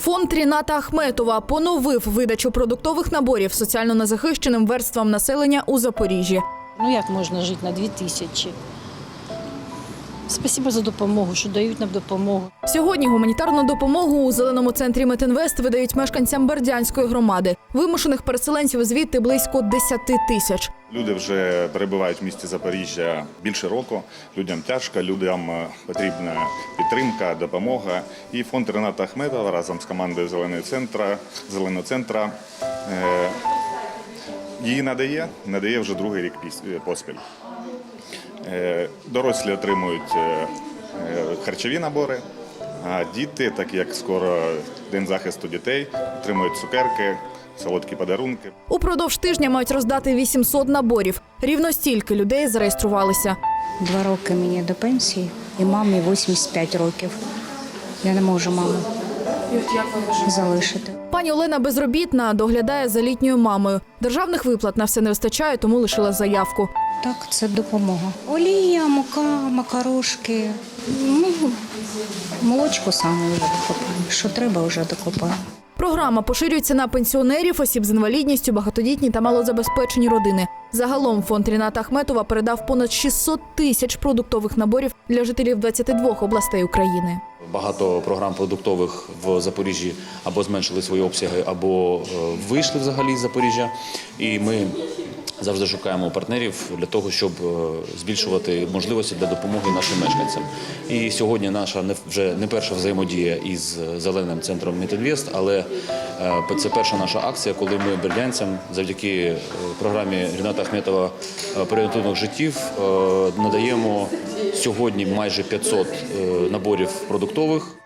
Фонд Ріната Ахметова поновив видачу продуктових наборів соціально незахищеним верствам населення у Запоріжжі. Ну як можна жити на дві тисячі? Спасибо за допомогу, що дають нам допомогу. Сьогодні гуманітарну допомогу у зеленому центрі Метинвест видають мешканцям Бердянської громади. Вимушених переселенців звідти близько 10 тисяч. Люди вже перебувають в місті Запоріжжя більше року. Людям тяжко, людям е, потрібна підтримка, допомога. І фонд Рената Ахметова разом з командою Зеленого центра, Зеленого центра е, її надає, надає вже другий рік піс- поспіль. Е, Дорослі отримують е, е, харчові набори, а діти, так як скоро День захисту дітей, отримують цукерки, солодкі подарунки. Упродовж тижня мають роздати 800 наборів. Рівно стільки людей зареєструвалися. Два роки мені до пенсії, і мамі 85 років. Я не можу маму залишити. Пані Олена безробітна доглядає за літньою мамою. Державних виплат на все не вистачає, тому лишила заявку. Так, це допомога. Олія, мука, макарошки. Ну, молочку саме вже докопаємо. Що треба, вже докопаю. Програма поширюється на пенсіонерів, осіб з інвалідністю, багатодітні та малозабезпечені родини. Загалом фонд Ріната Ахметова передав понад 600 тисяч продуктових наборів для жителів 22 областей України. Багато програм продуктових в Запоріжжі або зменшили свої обсяги, або е, вийшли взагалі з Запоріжжя. І ми завжди шукаємо партнерів для того, щоб е, збільшувати можливості для допомоги нашим мешканцям. І сьогодні наша вже не перша взаємодія із зеленим центром Мітинвест, але е, це перша наша акція, коли ми бердянцям завдяки е, програмі Ріната Ахметова е, порятунок життів е, надаємо сьогодні майже 500 е, наборів продуктових